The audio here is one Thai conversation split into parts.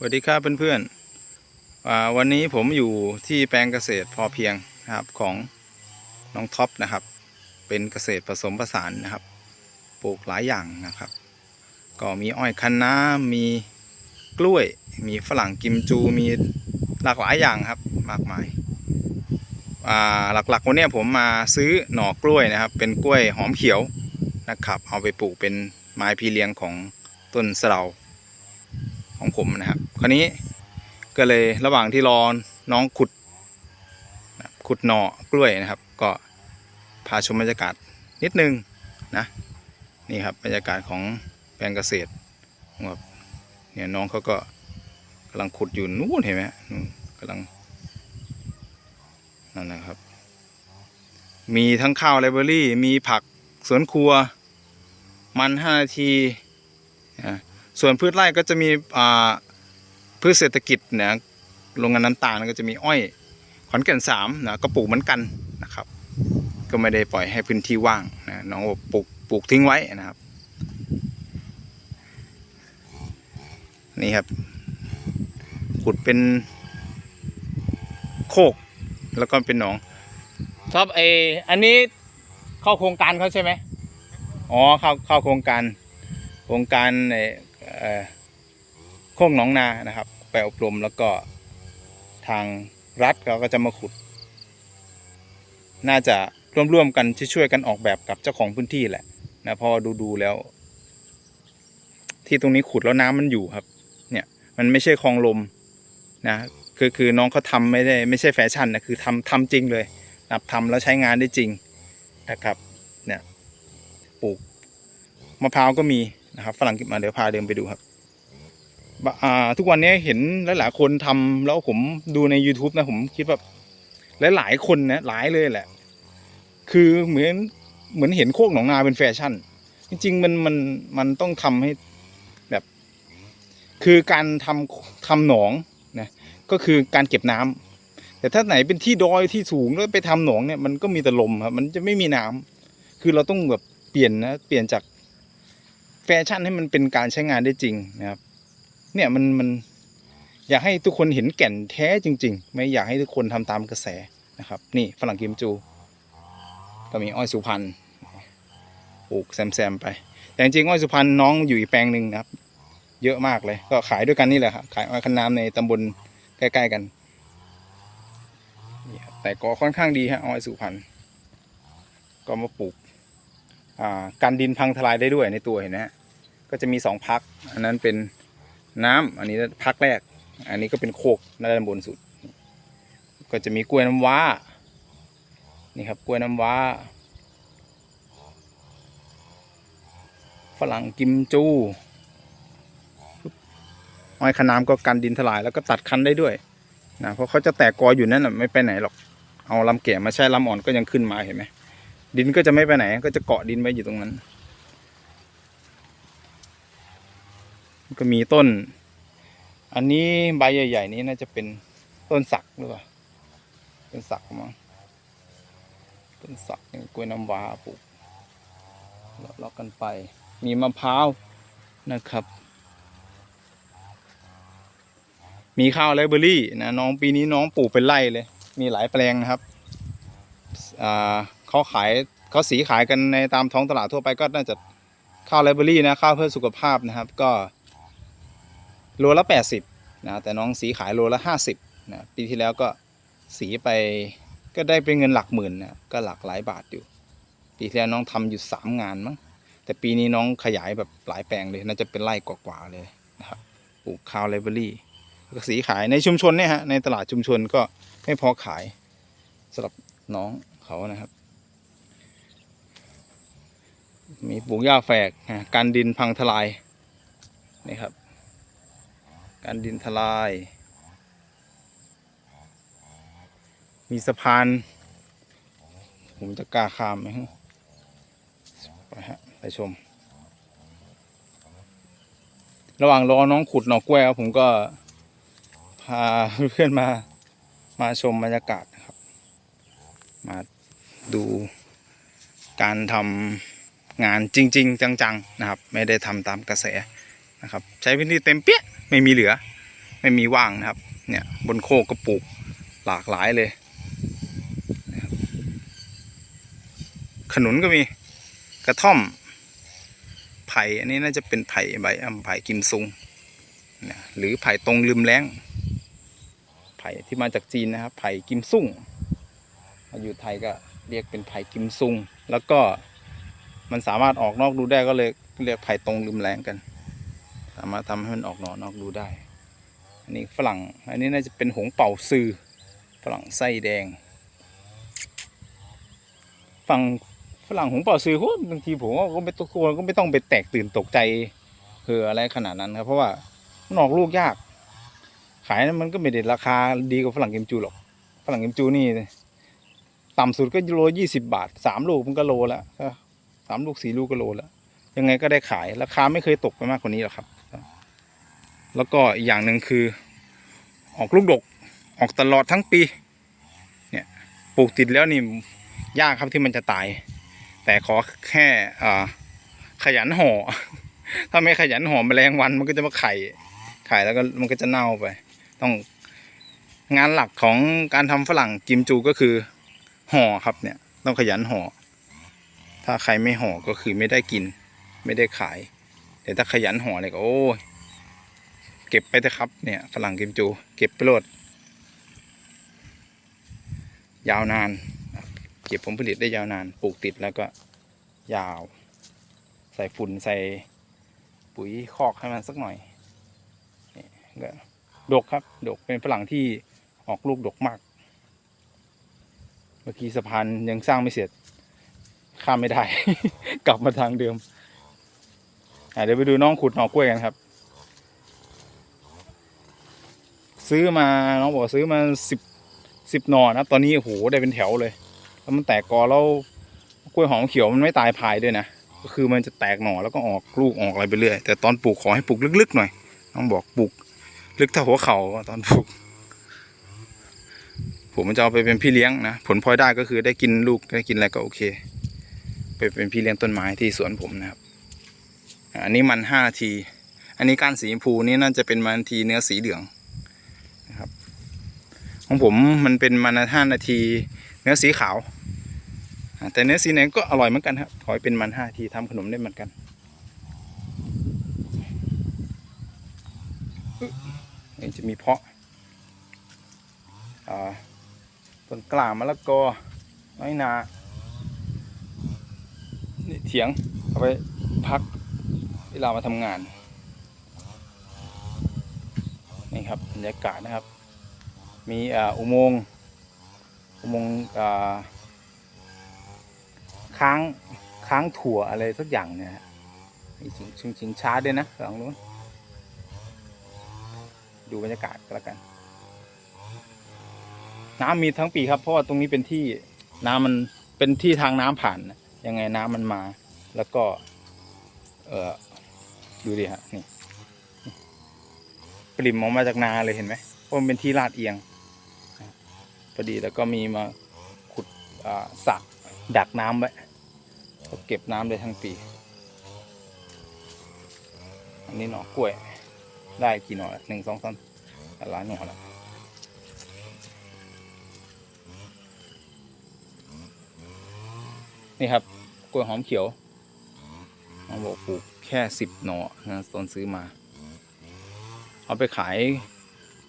สวัสดีครับเพื่อนๆอ่าวันนี้ผมอยู่ที่แปลงเกษตรพอเพียงนะครับของน้องท็อปนะครับ เป็นเกษตรผสมผสานนะครับ ปลูกหลายอย่างนะครับ ก็มีอ้อยคันน้ามีกล้วย มีฝรั่งกิมจูมีหลากหลายอย่างครับมากมายหลักๆวันนี้ผมมาซื้อหน่อกล้วยนะครับ เป็นกล้วยหอมเขียวนะครับ เอาไปปลูกเป็นไม้พีเลี้ยงของต้นสะเดาของผมนะครับ คราวนี้ก็เลยระหว่างที่รอน้องขุดขุดหน่อกล้วยนะครับ ก็พาชมบรรยากาศนิดนึงนะนี่ครับบรรยากาศของแปลงเกษตรครับเนี่ยน้องเขาก็กำลังขุดอยู่นู่นเห็นไหมนู่นกำลังนั่นนะครับ มีทั้งข้าวไลเบอรี่ มีผักสวนครัว มันห้านาทีนะส่วนพืชไร่ก็จะมีอ่า พืชเศรษฐกิจนะโรงงานน้ำตาลก็จะมีอ้อยขอนแก่นสามนะก็ปลูกเหมือนกันนะครับ ก็ไม่ได้ปล่อยให้พื้นที่ว่างนะน้องบอกปลูกปลูกทิ้งไว้นะครับ นี่ครับ ขุดเป็นโคกแล้วก็เป็นหนองครับเอออันนี้เข้าโครงการเขาใช่ไหมอ๋อเข้าเข้าโครงการโครงการเอ่อเอ่อ โค้งหนองนานะครับ ไปอบรมแล้วก็ทางรัฐเขาก็จะมาขุด น่าจะร่วมๆกันช่วยๆกันออกแบบกับเจ้าของพื้นที่แหละนะเพอดูๆแล้ว ที่ตรงนี้ขุดแล้วน้ำมันอยู่ครับ เนี่ยมันไม่ใช่คลองลมนะคือคือน้องเขาทำไม่ได้ไม่ใช่แฟชั่นนะคือทำทำจริงเลยนับทำแล้วใช้งานได้จริงนะครับเนี่ยปลูกมะพร้าวก็มีนะครับฝรั่งกิบมาเดี๋ยวพาเดินไปดูครับ ทุกวันนี้เห็นหลายๆคนทำแล้วผมดูใน YouTube นะผมคิดแบบหลายๆคนนะหลายเลยแหละ คือเหมือนเหมือนเห็นโคกหนองนาเป็นแฟชั่น จริง ๆ มันมันมันต้องทำให้แบบ คือการทำทำหนองนะก็คือการเก็บน้ำแต่ถ้าไหนเป็นที่ดอยที่สูงแล้วไปทำหนองเนี่ยมันก็มีแต่ลมครับมันจะไม่มีน้ำคือเราต้องแบบเปลี่ยนนะเปลี่ยนจากแฟชั่นให้มันเป็นการใช้งานได้จริงนะครับ เนี่ยมันมันอยากให้ทุกคนเห็นแก่นแท้จริง ๆ ไม่อยากให้ทุกคนทำตามกระแสนะครับ นี่ฝรั่งกิมจู ก็มีอ้อยสุพรรณปลูกแซมๆไป แต่จริงๆอ้อยสุพรรณน้องอยู่อีกแปลงหนึ่งนะครับ เยอะมากเลย ก็ขายด้วยกันนี่แหละครับขายอ้อยคันน้ำในตำบลใกล้ๆกันแต่ก็ค่อนข้างดีฮะอ้อยสุพรรณก็มาปลูกอ่ากันดินพังทลายได้ด้วยในตัวเห็นไหมฮะก็จะมีสองพัก อันนั้นเป็น น้ำอันนี้พักแรก อันนี้ก็เป็นโคกด้านบนสุด ก็จะมีกล้วยน้ำว้า นี่ครับกล้วยน้ำว้า ฝรั่งกิมจูอ้อยขนามก็กันดินทลายแล้วก็ตัดคันได้ด้วยนะเพราะเขาจะแตกกออยู่นั่นน่ะไม่ไปไหนหรอก เอาลำแก่มาใช้ลำอ่อนก็ยังขึ้นมาเห็นไหมดินก็จะไม่ไปไหนก็จะเกาะดินไว้อยู่ตรงนั้น ก็มีต้น อันนี้ใบใหญ่ ๆ นี้น่าจะเป็นต้นสักหรือเปล่าต้นสักมั้งต้นสักกล้วยน้ำว้าปลูกเลาะกันไป มีมะพร้าวนะครับ มีข้าวไรเบอรี่นะน้องปีนี้น้องปลูกเป็นไร่เลย มีหลายแปลงนะครับเขาขายเขาสีขายกันในตามท้องตลาดทั่วไปก็น่าจะข้าวไลเบอรี่นะข้าวเพื่อสุขภาพนะครับ ก็ โลละแปดสิบนะแต่น้องสีขายโลละห้าสิบนะปีที่แล้วก็สีไปก็ได้เป็นเงินหลักหมื่นนะก็หลักหลายบาทอยู่ ปีที่แล้วน้องทำอยู่สามงานมั้งแต่ปีนี้น้องขยายแบบหลายแปลงเลยน่าจะเป็นไร่กว่าๆเลยนะครับปลูกข้าวไลเบอรี่ก็สีขายในชุมชนเนี่ยฮะในตลาดชุมชนก็ไม่พอขายสำหรับน้องเขานะครับ มีปลูกหญ้าแฝกนะการดินพังทลายนี่ครับ การดินทลาย มีสะพาน ผมจะกล้าข้ามไหมไปฮะไปชม ระหว่างรอน้องขุดหนอกกล้วยผมก็พาเพื่อนมามาชมบรรยากาศนะครับ มาดูการทำงานจริง ๆ จัง ๆ นะครับ ไม่ได้ทำตามกระแส นะครับ ใช้พื้นที่เต็มเปี้ยไม่มีเหลือ ไม่มีว่างนะครับ เนี่ยบนโคกก็ปลูกหลากหลายเลยขนุนก็มีกระท่อม ไผ่อันนี้น่าจะเป็นไผ่ใบอ่ำไผ่กิมซุงนะหรือไผ่ตรงลืมแรงไผ่ที่มาจากจีนนะครับไผ่กิมซุงมาอยู่ไทยก็เรียกเป็นไผ่กิมซุง แล้วก็มันสามารถออกนอกรูได้ก็เลยเรียกไผ่ตรงลืมแรงกัน สามารถทำให้มันออกหนอนอกรูได้ อันนี้ฝรั่ง อันนี้น่าจะเป็นหงเป่าซือฝรั่งไส้แดง ฝั่งฝรั่งหงเป่าซือโหบางทีผมก็ไม่ต้องควก็ไม่ต้องไปแตกตื่นตกใจเฮออะไรขนาดนั้นครับ เพราะว่ามันออกลูกยาก ขายมันก็ไม่ได้ราคาดีกว่าฝรั่งกิมจูหรอก ฝรั่งกิมจูนี่ต่ำสุดก็โลยี่สิบาทสามลูกมันก็โลแล้วสามลูกสี่ลูกก็โลแล้วยังไงก็ได้ขายราคาไม่เคยตกไปมากกว่านี้หรอกครับ แล้วก็อีกอย่างหนึ่งคือออกลูกดกออกตลอดทั้งปีเนี่ยปลูกติดแล้วนี่ยากครับที่มันจะตาย แต่ขอแค่ขยันห่อ ถ้าไม่ขยันห่อแมลงวันมันก็จะมาไข่ไข่แล้วก็มันก็จะเน่าไป ต้องงานหลักของการทำฝรั่งกิมจูก็คือห่อครับเนี่ยต้องขยันห่อ ถ้าใครไม่ห่อก็คือไม่ได้กิน ไม่ได้ขาย แต่ถ้าขยันห่อเนี่ยก็โอ้ เก็บไปเถอะครับ เนี่ยฝรั่งกิมจู เก็บไปโลด ยาวนาน เก็บผลผลิตได้ยาวนาน ปลูกติดแล้วก็ยาว ใส่ฝุ่นใส่ปุ๋ยคอกให้มันสักหน่อยนี่ก็ดกครับ ดกเป็นฝรั่งที่ออกลูกดกมาก เมื่อกี้สะพานยังสร้างไม่เสร็จ ข้ามไม่ได้ กลับมาทางเดิมเดี๋ยวไปดูน้องขุดหน่อกล้วยกันครับ ซื้อมาน้องบอกซื้อมาสิบสิบหน่อนะตอนนี้โอ้โหได้เป็นแถวเลย แล้วมันแตกกอแล้วกล้วยหอมเขียวมันไม่ตายภายด้วยนะก็คือมันจะแตกหน่อแล้วก็ออกลูกออกอะไรไปเรื่อยแต่ตอนปลูกขอให้ปลูกลึกๆหน่อยน้องบอกปลูกลึกเท่าหัวเข่าตอนปลูกผมมันจะเอาไปเป็นพี่เลี้ยงนะผลพลอยได้ก็คือได้กินลูกได้กินอะไรก็โอเค ไปเป็นพี่เลี้ยงต้นไม้ที่สวนผมนะครับอันนี้มันห้านาที อันนี้ก้านสีชมพูนี่น่าจะเป็นมันทีเนื้อสีเหลือง ของผมมันเป็นมันห้านาที เนื้อสีขาว แต่เนื้อสีไหนก็อร่อยเหมือนกันครับขอให้เป็นมันห้านาทีทำขนมได้เหมือนกันนี่จะมีเพาะต้นกล้ามะละกอน้อยนานี่เถียงเอาไปพักเวลามาทำงาน นี่ครับบรรยากาศนะครับ มีอุโมงค์อุโมงค์ค้างค้างถั่วอะไรสักอย่างเนี่ยฮะมีชิงชิงชิงช้าด้วยนะหลังนู้นดูบรรยากาศก็แล้วกัน น้ำมีทั้งปีครับเพราะว่าตรงนี้เป็นที่น้ำมันเป็นที่ทางน้ำผ่านยังไงน้ำมันมา แล้วก็ เออดูดิฮะนี่ปริมออกมาจากนาเลยเห็นไหมเพราะมันเป็นที่ลาดเอียง อดีแล้วก็มีมาขุดสระดักน้ำไว้เก็บน้ำได้ทั้งปี อันนี้หน่อกล้วย ได้กี่หน่อหนึ่งสองสามหลายหน่อแล้วนี่ครับกล้วยหอมเขียวเขาบอกปลูกแค่สิบหน่อนะตอนซื้อมา เอาไปขาย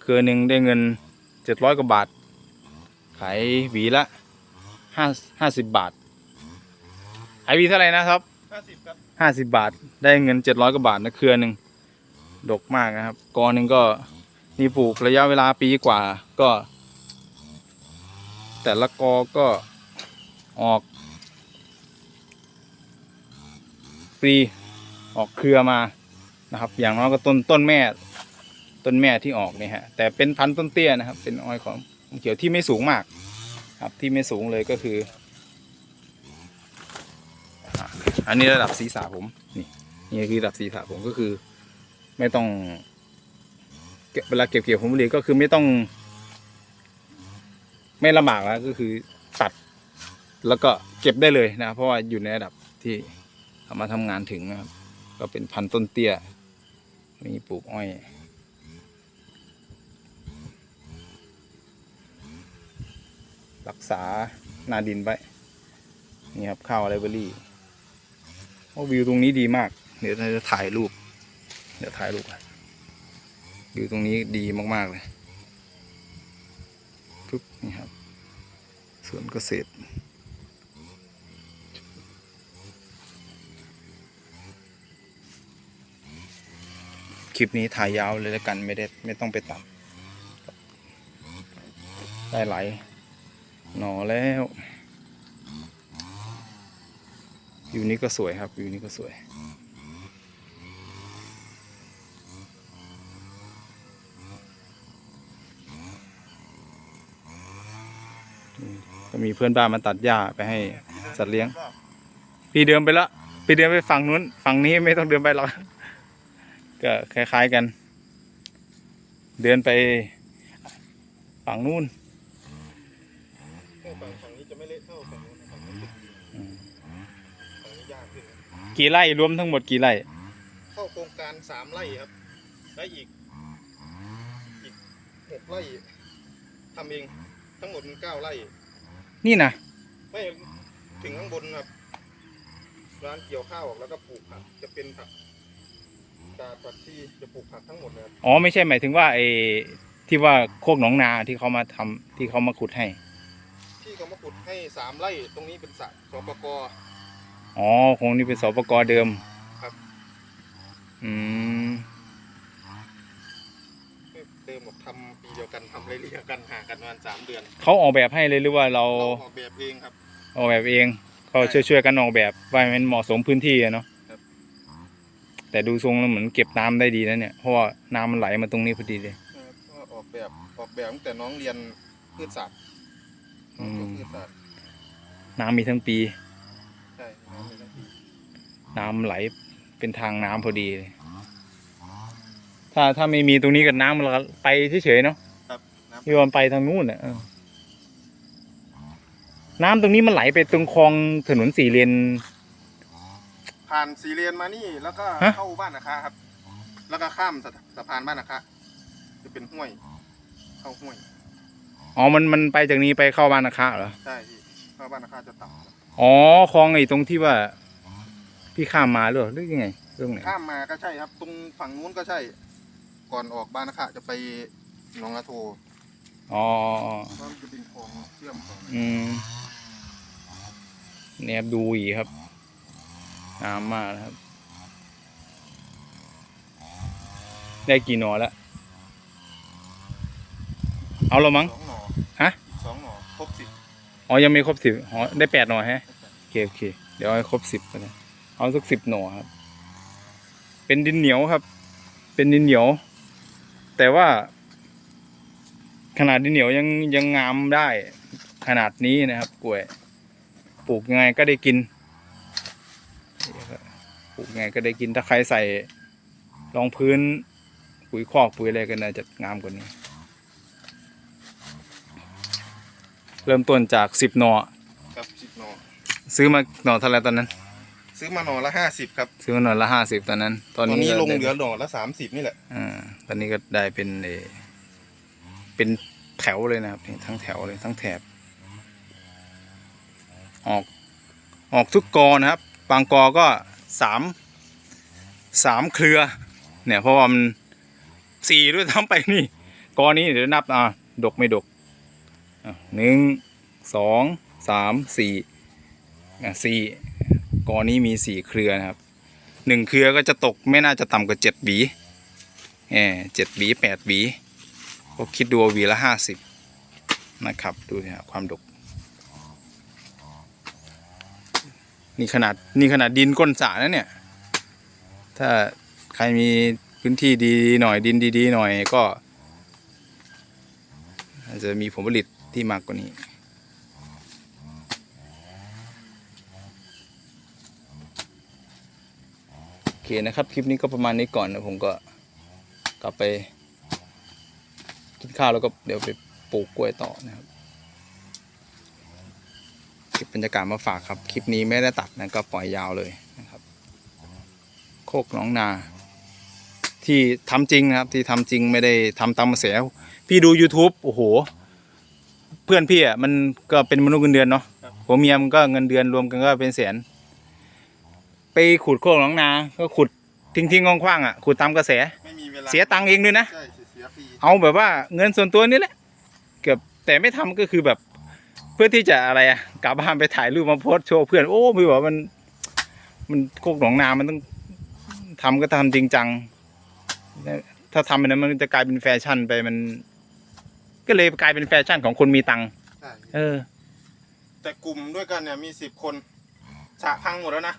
เครือหนึ่งได้เงินเจ็ดร้อยกว่าบาท ขายหวีละห้าห้าสิบบาท ขายหวีเท่าไหร่นะครับห้าสิบครับห้าสิบบาท ได้เงินเจ็ดร้อยกว่าบาทนะเครือหนึ่งดกมากนะครับ กอหนึ่งก็นี่ปลูกระยะเวลาปีกว่าก็ แต่ละกอก็ออกปลีออกเครือมานะครับ อย่างน้อยก็ต้นต้นแม่ ต้นแม่ที่ออกเนี่ยฮะแต่เป็นพันธุ์ต้นเตี้ยนะครับ เป็นอ้อยของ เขียวที่ไม่สูงมาก ครับที่ไม่สูงเลยก็คือ อันนี้ระดับศีรษะผมนี่นี่คือระดับศีรษะผมก็คือ ไม่ต้องเวลาเก็บเกี่ยวผลผลิตก็คือไม่ต้อง ไม่ลำบากแล้วก็คือตัด แล้วก็เก็บได้เลยนะเพราะว่าอยู่ในระดับที่สามารถทำงานถึงนะครับ ก็เป็นพันต้นเตี้ยมีปลูกอ้อย รักษาหน้าดินไว้ นี่ครับข้าวไรเบอรี่โอ้วิวตรงนี้ดีมาก เดี๋ยวเราจะถ่ายรูป เดี๋ยวถ่ายรูปวิวตรงนี้ดีมาก ๆ เลยปุ๊บนี่ครับสวนเกษตรคลิปนี้ถ่ายยาวเลยแล้วกันไม่ได้ไม่ต้องไปตัดได้หลาย หนอแล้ว วิวนี้ก็สวยครับ วิวนี้ก็สวย ก็มีเพื่อนบ้านมาตัดหญ้าไปให้สัตว์เลี้ยงพี่เดินไปแล้วพี่เดินไปฝั่งนู้น ฝั่งนี้ไม่ต้องเดินไปหรอก ก็คล้ายๆกัน เดินไปฝั่งนู้น ฝั่งฝั่งนี้จะไม่เละเท่าฝั่งนู้นนะครับฝั่งนี้จะดีอืมฝั่งนี้ยากขึ้นกี่ไร่รวมทั้งหมดกี่ไร่เข้าโครงการสามไร่ครับและอีกอีกหกไร่ทำเองทั้งหมดมันเก้าไร่ นี่นะไม่ถึงข้างบนครับ ร้านเกี่ยวข้าวแล้วก็ปลูกผักจะเป็นผักกาดผักที่จะปลูกผักทั้งหมดเลยครับอ๋อไม่ใช่หมายถึงว่าไอ้ที่ว่าโคกหนองนาที่เขามาทำที่เขามาขุดให้ ที่เขามาขุดให้สามไร่ตรงนี้เป็นสระสปก อ๋อคงนี่เป็นสปกเดิมครับ อืมเดิมบอกทำปีเดียวกันทำเรียๆกันห่างกันประมาณสามเดือนเขาออกแบบให้เลยหรือว่าเราเราออกแบบเองครับ ออกแบบเองเขาช่วยช่วยๆกันออกแบบว่าให้มันเหมาะสมพื้นที่อะเนาะครับแต่ดูทรงแล้วเหมือนเก็บน้ำได้ดีนะเนี่ยเพราะว่าน้ำมันไหลมาตรงนี้พอดีเลยนะครับก็ออกแบบออกแบบตั้งแต่น้องเรียนพืชศาสตร์น้ องจบพืชศาสตร์น้ำมีทั้งปี ใช่น้องเรียนทั้งปีน้ำไหลเป็นทางน้ำพอดีเลยถ้าถ้าไม่มีตรงนี้กับน้ำมันก็ไปเฉยๆเนาะครับน้ำที่ว่ามันไปทางนู้นอะเออน้ำตรงนี้มันไหลไปตรงคลองถนนสี่เลน ผ่านสีเลนมานี่แล้วก็ฮะ เข้าบ้านนาคาครับ แล้วก็ข้ามสะสะพานบ้านนาคาจะเป็นห้วย เข้าห้วย อ๋อมันมันไปจากนี้ไปเข้าบ้านนาคาเหรอใช่พี่เข้าบ้านนาคาจะต่ำครับอ๋อคลองไอ้ตรงที่ว่า พี่ข้ามมาหรือเปล่าหรือยังไงเรื่องไหนข้ามมาก็ใช่ครับ ตรงฝั่งนู้นก็ใช่ ก่อนออกบ้านนาคาจะไปหนองอาโทอ๋อก็จะเป็นคลองเชื่อมของอืมเนี่ยครับดูอีกครับน้ำมากนะครับ ได้กี่หนอแล้วเอาและมั้งสองหน่อ ฮะ อีกสองหน่อ ครบสิบอ๋อยังไม่ครบสิบอ๋อได้แปดหน่อฮะโอเคโอเค เดี๋ยวอาให้ครบสิบไปเลยเอาสักสิบหน่อครับ เป็นดินเหนียวครับ เป็นดินเหนียว แต่ว่า ขนาดดินเหนียวยังยังงามได้ ขนาดนี้นะครับกล้วย ปลูกยังไงก็ได้กินปลูกยังไงก็ได้กินถ้าใครใส่รองพื้นปุ๋ยคอกปุ๋ยอะไรกันน่าจะงามกว่านี้ เริ่มต้นจากสิบหน่อครับสิบหน่อซื้อมาหน่อเท่าไหรตอนนั้น ซื้อมาหน่อละห้าสิบครับซื้อมาหน่อละห้าสิบตอนนั้น ตตออนนนี้นี้ก็ลงได้เหลือหน่อละสามสิบนี่แหละอ่าตอนนี้ก็ได้เป็นเออเป็นแถวเลยนะครับนี่ทั้งแถวเลยทั้งแถบ ออกออกทุกกอนะครับ บางกอก็สามสามเครือ เนี่ยเพราะว่ามันสี่ด้วยทั้งไปนี่กอนี้เดี๋ยวนับอ่าดกไม่ดกอะ หนึ่งสองสามสี่สี่กอนี้มีสี่เครือนะครับหนึ่งเครือก็จะตกไม่น่าจะต่ำกว่าเจ็ดหวีเออเจ็ดหวีแปดหวีก็คิดดูว่าหวีละห้าสิบนะครับ ดูนะครับความดก นี่ขนาดนี่ขนาดดินก้นสระนะเนี่ย ถ้าใครมีพื้นที่ดีหน่อยดินดีๆหน่อยก็อาจจะมีผลผลิต ที่มากกว่านี้โอเคนะครับ คลิปนี้ก็ประมาณนี้ก่อนนะผมก็กลับไปกินข้าวแล้วก็เดี๋ยวไปปลูกกล้วยต่อนะครับเก็บบรรยากาศมาฝากครับ คลิปนี้ไม่ได้ตัดนะก็ปล่อยยาวเลยนะครับ โคกน้องนา ที่ทำจริงนะครับ ที่ทำจริงไม่ได้ทำตามกระแสพี่ดู YouTube โอ้โห พื่อนพี่อะมันก็เป็นมนุษย์เงินเดือนเนาะครับผัวเมียมันก็เงินเดือนรวมกันก็เป็นแสน ไปขุดโคกหนองนา ก็ขุดทิ้งทิ้งๆคว้างๆอะขุดตามกระแส ไม่มีเวลาเสียตังค์เองด้วยนะ ใช่เสียฟรีเอาแบบว่าเงินส่วนตัวนี่แหละเกือบแต่ไม่ทำก็คือแบบ เพื่อที่จะอะไรอะกลับบ้านไปถ่ายรูปมาโพสต์โชว์เพื่อนโอ้ไม่บอกว่ามัน มันโคกหนองนามันต้องทำก็ทำจริงจัง ถ้าทำไปนั้นมันจะกลายเป็นแฟชั่นไปมัน ก็เลยกลายเป็นแฟชั่นของคนมีตังค์ใช่เออ แต่กลุ่มด้วยกันเนี่ยมีสิบคนสระพังหมดแล้วนะ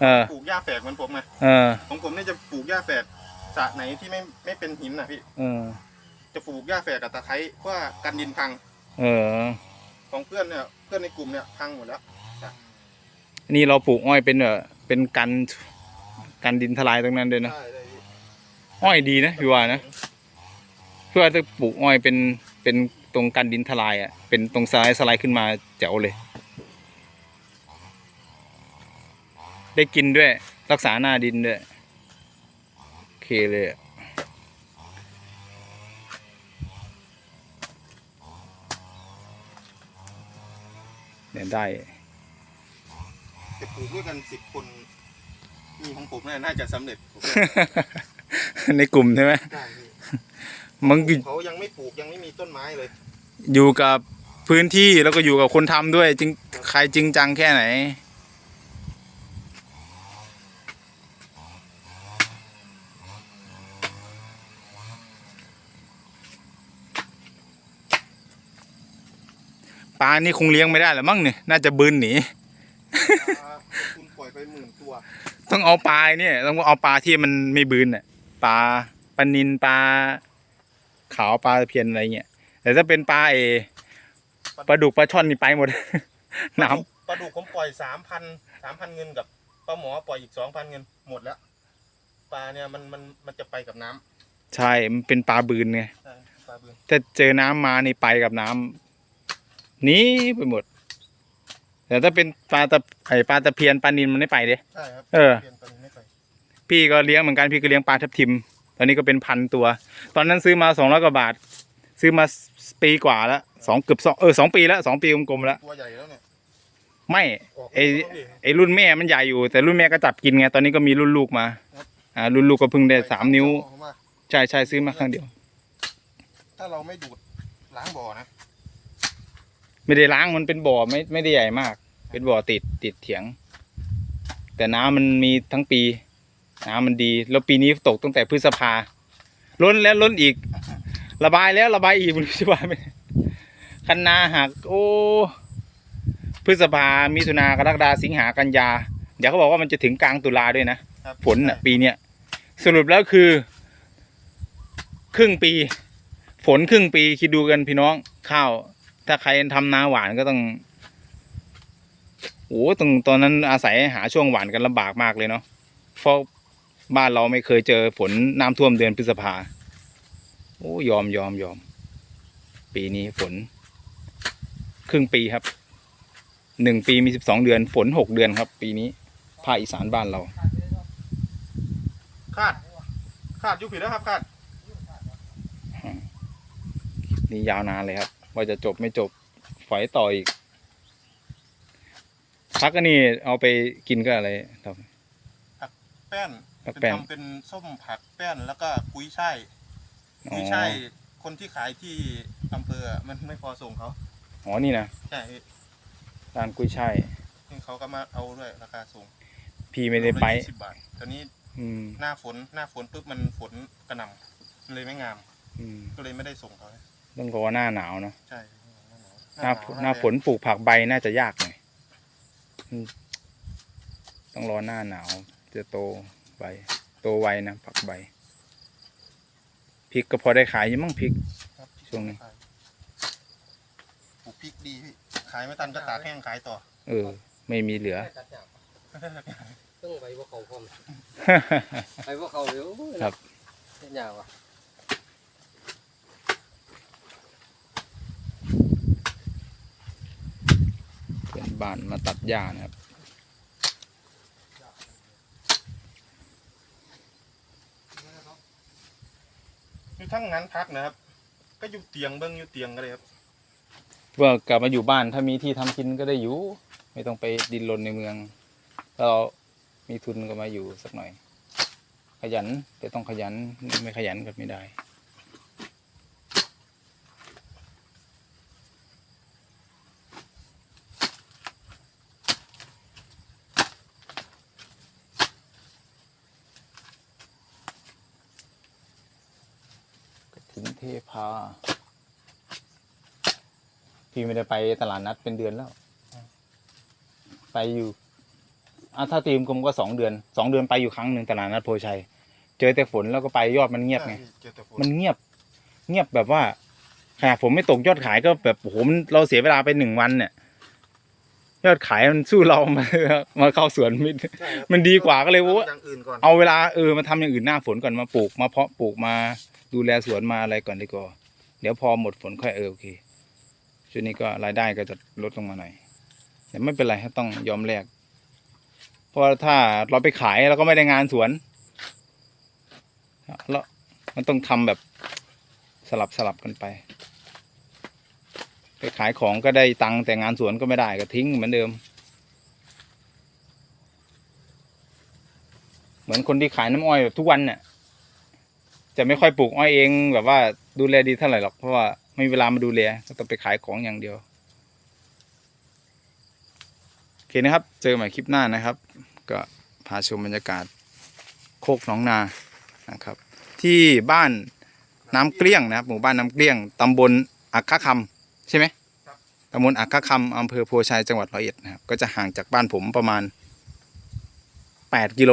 เออ ปลูกหญ้าแฝกเหมือนผมไงเออ ของผมนี่จะปลูกหญ้าแฝกสระไหนที่ไม่ไม่เป็นหินนะพี่เออ จะปลูกหญ้าแฝกกับตะไคร้เพื่อกันดินพังเออ ของเพื่อนเนี่ยเพื่อนในกลุ่มเนี่ยพังหมดแล้ว นี่เราปลูกอ้อยเป็นเออเป็นกันกันดินทลายตรงนั้นด้วยนะ ใช่เลยพี่อ้อยดีนะพี่ว่านะพี่ว่าถ้าปลูกอ้อยเป็น เป็นตรงกันดินทลายอะเป็นตรงสไลด์สไลด์ขึ้นมาแจ๋วเลย ได้กินด้วย รักษาหน้าดินด้วยโอเคเลยอะเนี่ยได้จะปลูกด้วยกันสิบคนนี่ของผมเนี่ยน่าจะสำเร็จผมในกลุ่มใช่ไหม ได้พี่ มันอยู่เขายังไม่ปลูกยังไม่มีต้นไม้เลย อยู่กับพื้นที่แล้วก็อยู่กับคนทำด้วยจริงใครจริงจังแค่ไหน ปลานี่คงเลี้ยงไม่ได้หรอมั้งเนี่ยน่าจะบืนหนีอ่าคุณปล่อยไปหมื่นตัว ต้องเอาปลาเนี่ยต้องเอาปลาที่มันไม่บืนน่ะปลาปลานินปลา ขาวปลาตะเพียนอะไรเงี้ยแต่ถ้าเป็นปลาเอปลาดุกปลาช่อนนี่ไปหมดน้ปลาดุกผมปล่อยสามพันสามพันเงินกับปลาหมอปล่อยอีกสองพันเงินหมดแล้วปลาเนี่ยมันมันมันจะไปกับน้ำำใช่มันเป็นปลาบืนไงใช่ปลาเบือนถ้าเจอน้ำมานี่ไปกับน้ำหนีไปหมด แต่ถ้าเป็นปลาตะไอปลาตะเพียนปลานินมันไม่ไปเด้ใช่ครับเออเปลี่ยนตัวนี้ไม่ไปพี่ก็เลี้ยงเหมือนกันพี่ก็เลี้ยงปลาทับทิม ตอนนี้ก็เป็นพันตัว ตอนนั้นซื้อมาสองร้อยกว่าบาท ซื้อมาปีกว่าแล้วสองเกือบสองเออสองปีแล้วสองปีกลมๆแล้วตัวใหญ่แล้วเนี่ย ไม่ออกไอ้ลูกแล้วพี่ไอ้รุ่นแม่มันใหญ่อยู่ แต่รุ่นแม่ก็จับกินไงตอนนี้ก็มีรุ่นลูกมาครับอ่ารุ่นลูกก็เพิ่งได้สามนิ้วเอามาใช่ใช่ซื้อมาครั้งเดียว ถ้าเราไม่ดูดล้างบ่อนะไม่ได้ล้างมันเป็นบ่อไม่ไม่ได้ใหญ่มาก เป็นบ่อติดติดเถียง แต่น้ำมันมีทั้งปี น้ำมันดี แล้วปีนี้ตกตั้งแต่พฤษภาล้นแล้วล้นอีก ระบายแล้วระบายอีกไม่รู้จะว่าไหมคันนาหัก โอ้ พฤษภามิถุนากรกฎาสิงหากันยา เดี๋ยวเขาบอกว่ามันจะถึงกลางตุลาด้วยนะครับฝนน่ะ ปีเนี้ยสรุปแล้วคือ ครึ่งปี ฝนครึ่งปีคิดดูกันพี่น้องข้าว ถ้าใครทำนาหวานก็ต้องโอ้ตรงตอนนั้นอาศัยหาช่วงหวานกันลำบากมากเลยเนาะเพราะ บ้านเราไม่เคยเจอฝนน้ำท่วมเดือนพฤษภาโอ้ยอมยอมยอม ปีนี้ฝน ครึ่งปีครับหนึ่งปีมีสิบสองเดือน ฝนหกเดือนครับ ปีนี้ภาคอีสานบ้านเรา คาด คาดอยุบผิดแล้วครับคาดนี่ยาวนานเลยครับ ว่าจะจบไม่จบฝอยต่ออีกพักอันนี้เอาไปกินก็อะไรครับแป้น ผักเป็นแป้น ทำเป็นส้มผักแป้นแล้วก็กุ้ยช่ายอ๋อ กุ้ยช่ายคนที่ขายที่อำเภออะมันไม่พอส่งเขาอ๋อ นี่นะใช่พี่ร้านกุ้ยช่ายนี่เขาก็มาเอาด้วยราคาส่งพี่ไม่ได้ไปสิบบาทตอนนี้อืม หน้าฝนหน้าฝนปุ๊บมันฝนกระหน่ำมันเลยไม่งามอืม ก็เลยไม่ได้ส่งเขาต้องรอหน้าหนาวเนาะ ใช่หน้าฝนหน้าฝนปลูกผักใบน่าจะยากหน่อยอืมต้องรอหน้าหนาวจะโต ใบ โตไวนะผักใบพริกก็พอได้ขายอยังมั่งพริก ครับช่วงนี้ ปลูกพริกดีพี่ขายไม่ทันก็ตากแห้งขายต่อเออ ไม่มีเหลือตัดยากต้องไปว่าเขาพร้อมไปว่าเขาเร็วครับเฮ็ดยากว่ะเพื่อนบ้านมาตัดหญ้านะครับ อยู่ทั้งงานพักนะครับ ก็อยู่เตียงเบิ้งอยู่เตียงก็เลยครับเพื่อกลับมาอยู่บ้านถ้ามีที่ทำกินก็ได้อยู่ ไม่ต้องไปดินรนในเมืองถ้าเรามีทุนก็มาอยู่สักหน่อย ขยันแต่ต้องขยันไม่ขยันก็ไม่ได้ ก ระถินเทพา พี่ไม่ได้ไปตลาดนัดเป็นเดือนแล้ว ไปอยู่อะถ้าตีมกลมก็สองเดือนสองเดือนไปอยู่ครั้งหนึ่งตลาดนัดโพชัย เจอแต่ฝนแล้วก็ไปยอดมันเงียบไงใช่เจอแต่ฝนมันเงียบ เงียบแบบว่าขนาดผมไม่ตกยอดขายก็แบบโอ้โหมันเราเสียเวลาไปหนึ่งวันเนี่ย ยอดขายมันสู้เรามา มาเข้าสวนไม่ใช่ครับมันดีกว่าก็เลยว่าอย่างอื่นก่อน เอาเวลาเออมาทำอย่างอื่นหน้าฝนก่อนมาปลูกมาเพาะปลูกมา ดูแลสวนมาอะไรก่อนดีกว่าเดี๋ยวพอหมดฝนค่อยเออโอเคช่วงนี้ก็รายได้ก็จะลดลงมาหน่อยแต่ไม่เป็นไรครับต้องยอมแลกเพราะถ้าเราไปขายเราก็ไม่ได้งานสวนแล้วมันต้องทำแบบสลับสลับกันไป ไปขายของก็ได้ตังค์แต่งานสวนก็ไม่ได้ก็ทิ้งเหมือนเดิม เหมือนคนที่ขายน้ำอ้อยแบบทุกวันเนี่ย จะไม่ค่อยปลูกอ้อยเองแบบว่าดูแลดีเท่าไหร่หรอกเพราะว่าไม่มีเวลามาดูแลก็ต้องไปขายของอย่างเดียวโอเคนะครับ เจอกันใหม่คลิปหน้านะครับ ก็พาชมบรรยากาศโคกหนองนานะครับ ที่บ้านน้ำเกลี้ยงนะครับ หมู่บ้านน้ำเกลี้ยงตำบลอักขคำใช่ไหมตำบลอักขคำอำเภอโพชัยจังหวัดร้อยเอ็ดนะครับก็จะห่างจากบ้านผมประมาณแปดกิโล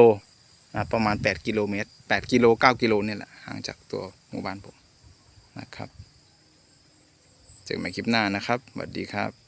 อ่าประมาณ 8 กิโลเมตร8กิโล9กิโลเนี่ยแหละ ห่างจากตัวหมู่บ้านผมนะครับ เจอกันใหม่คลิปหน้านะครับสวัสดีครับ